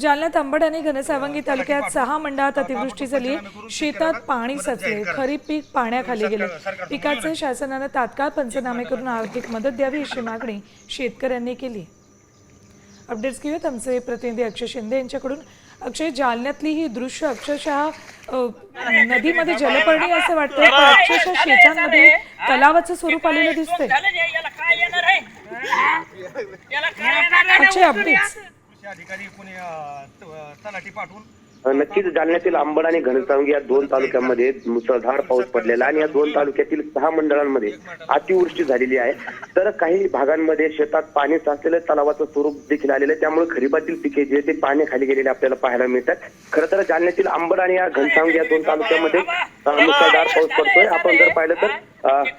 जालन्यात अंबड आणि घनसावंगी तालुक्यात सहा मंडळात अतिवृष्टी झाली. शेतात पाणी साचले. खरीप पीक पाण्याखाली गेले. पिकाचे शासनानं तात्काळ पंचनामे करून आर्थिक मदत द्यावी अशी मागणी शेतकऱ्यांनी केली. अपडेट्स घेऊयात. आमचे प्रतिनिधी अक्षय शिंदे यांच्याकडून. अक्षय जालन्यातली ही दृश्य अक्षरशः नदीमध्ये जलपर्णी असं वाटतंय पण अक्षरशः शेतांमध्ये तलावाचं स्वरूप आलेलं दिसतंय? अक्षय अपडेट्स कृषी अधिकारी कोणी तलाठी पाठवून नक्कीच जालन्यातील अंबड आणि घनसावंगी या दोन तालुक्यांमध्ये मुसळधार पाऊस पडलेला आणि या दोन तालुक्यातील सहा मंडळांमध्ये अतिवृष्टी झालेली आहे. तर काही भागांमध्ये शेतात पाणी साचलेलं तलावाचं स्वरूप देखील आलेलं आहे. त्यामुळे खरीपातील पिके जे ते पाण्याखाली गेलेले आपल्याला पाहायला मिळतात. खरं तर जालन्यातील अंबड आणि या घनसावंगी या दोन तालुक्यामध्ये मुसळधार पाऊस पडतोय. आपण जर पाहिलं तर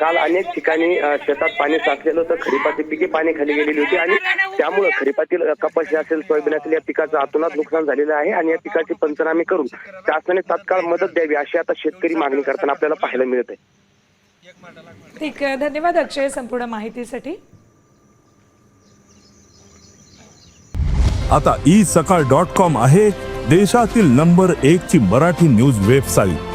काल अनेक ठिकाणी शेतात पाणी साचलेलं होतं. खरीपाची पिके पाण्याखाली गेलेली होती आणि त्यामुळे खरीपातील कपाशी असेल सोयाबीन असेल या पिकाचं अतोनात नुकसान झालेलं आहे आणि या पिकाचे पंचनामे करून शासनाने तात्काळ मदत द्यावी अशी आता शेतकरी मागणी करताना आपल्याला पाहायला मिळत आहे. ठीक आहे. धन्यवाद अक्षय संपूर्ण माहितीसाठी. आता ई सकाळ डॉट कॉम आहे देशातील नंबर एक ची मराठी न्यूज वेबसाईट